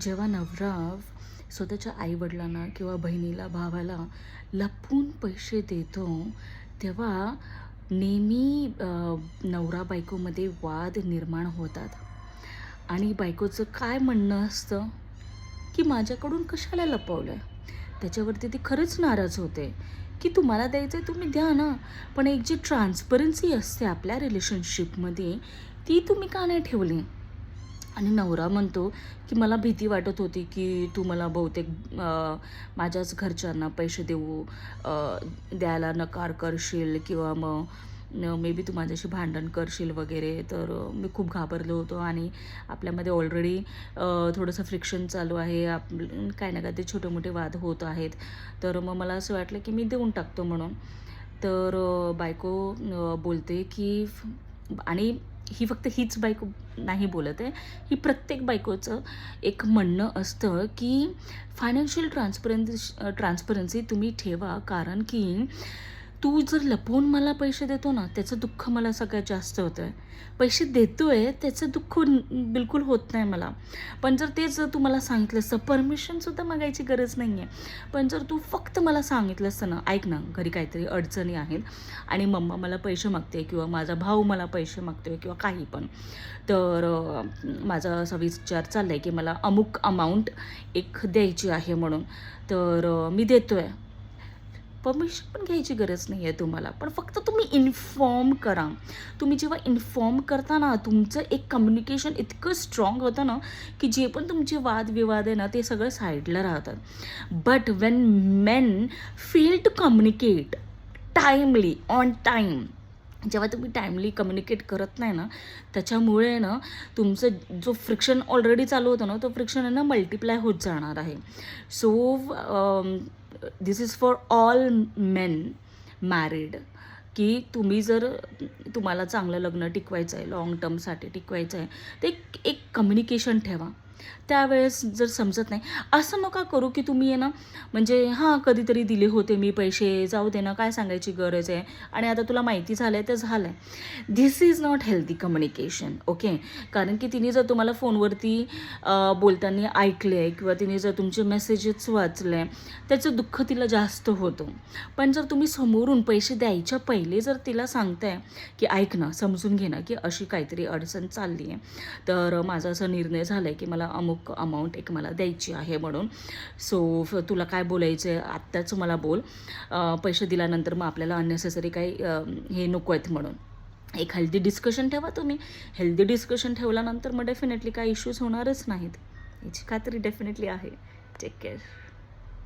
जेव्हा नवरा स्वतःच्या आईवडिलांना किंवा बहिणीला भावाला लपून पैसे देतो तेव्हा नेहमी नवरा बायकोमध्ये वाद निर्माण होतात. आणि बायकोचं काय म्हणणं असतं? की माझ्याकडून कशाला लपवलं त्याच्यावरती ती खरंच नाराज होते. की तुम्हाला द्यायचं आहे तुम्ही द्या ना. पण एक जी ट्रान्सपरन्सी असते आपल्या रिलेशनशिपमध्ये ती तुम्ही का नाही ठेवली? आणि नवरा म्हणतो की मला भीती वाटत होती की तू मला बहुतेक माझ्याच घरच्यांना पैसे देऊ द्यायला नकार करशील किंवा मग मे बी तू माझ्याशी भांडण करशील वगैरे. तर मी खूप घाबरलो होतो आणि आपल्यामध्ये ऑलरेडी थोडंसं फ्रिक्शन चालू आहे. आप काय ना काय ते छोटे मोठे वाद होत आहेत. तर मग मला असं वाटलं की मी देऊन टाकतो म्हणून. तर बायको बोलते की आणि ही फक्त हीच बायको नाही बोलत आहे. ही प्रत्येक बायकोचं एक म्हणणं असतं की फायनान्शियल ट्रान्सपरन्स ट्रान्सपरन्सी तुम्ही ठेवा. कारण की तू जर लपवून मला पैसे देतो ना त्याचं दुःख मला सगळ्यात जास्त होतं आहे पैसे देतो आहे त्याचं दुःख बिलकुल होत नाही मला. पण जर तेच जर तू मला सांगितलं असतं परमिशनसुद्धा मागायची गरज नाही आहे पण जर तू फक्त मला सांगितलं असतं ना ऐक ना घरी काहीतरी अडचणी आहेत आणि मम्मा मला पैसे मागते किंवा माझा भाऊ मला पैसे मागतोय किंवा काही पण. तर माझा असा विचार चालला आहे की मला अमुक अमाऊंट एक द्यायची आहे म्हणून. तर मी देतो आहे परमिशन पण घ्यायची गरज नाही आहे तुम्हाला. पण फक्त तुम्ही इन्फॉर्म करा. तुम्ही जेव्हा इन्फॉर्म करता ना तुमचं एक कम्युनिकेशन इतकं स्ट्रॉंग होतं ना की जे पण तुमचे वादविवाद आहे ना ते सगळं साईडला राहतात. But when men fail to communicate timely on time जेव्हा तुम्ही टाईमली कम्युनिकेट करत नाही ना त्याच्यामुळे ना तुमचं जो फ्रिक्शन ऑलरेडी चालू होतं ना तो फ्रिक्शन आहे ना मल्टिप्लाय होत जाणार आहे. So this is for all men married की तुम्ही जर तुम्हाला चांगलं लग्न टिकवायचं आहे लाँग टर्मसाठी टिकवायचं आहे ते एक एक कम्युनिकेशन ठेवा. त्यावेळेस जर समजत नाही असं नका करू की तुम्ही आहे ना म्हणजे हां कधीतरी दिले होते मी पैसे जाऊ दे ना काय सांगायची गरज आहे? आणि आता तुला माहिती झालं आहे तर झालं आहे this is not healthy communication okay कारण की तिने जर तुम्हाला फोनवरती बोलताना ऐकले आहे किंवा तिने जर तुमचे मेसेजेस वाचले त्याचं दुःख तिला जास्त होतं. पण जर तुम्ही समोरून पैसे द्यायच्या पहिले जर तिला सांगताय की ऐक ना समजून घे ना की अशी काहीतरी अडचण चालली आहे तर माझा असा निर्णय झाला आहे की मला अमुक अमाऊंट एक मला द्यायची आहे म्हणून. सो तुला काय बोलायचं आहे आत्ताच मला बोल. पैसे दिल्यानंतर मग आपल्याला अननेसेसरी काही हे नको आहेत म्हणून. एक हेल्दी डिस्कशन ठेवा तुम्ही. हेल्दी डिस्कशन ठेवल्यानंतर मग डेफिनेटली काही इश्यूज होणारच नाहीत. याची खात्री डेफिनेटली आहे. Take care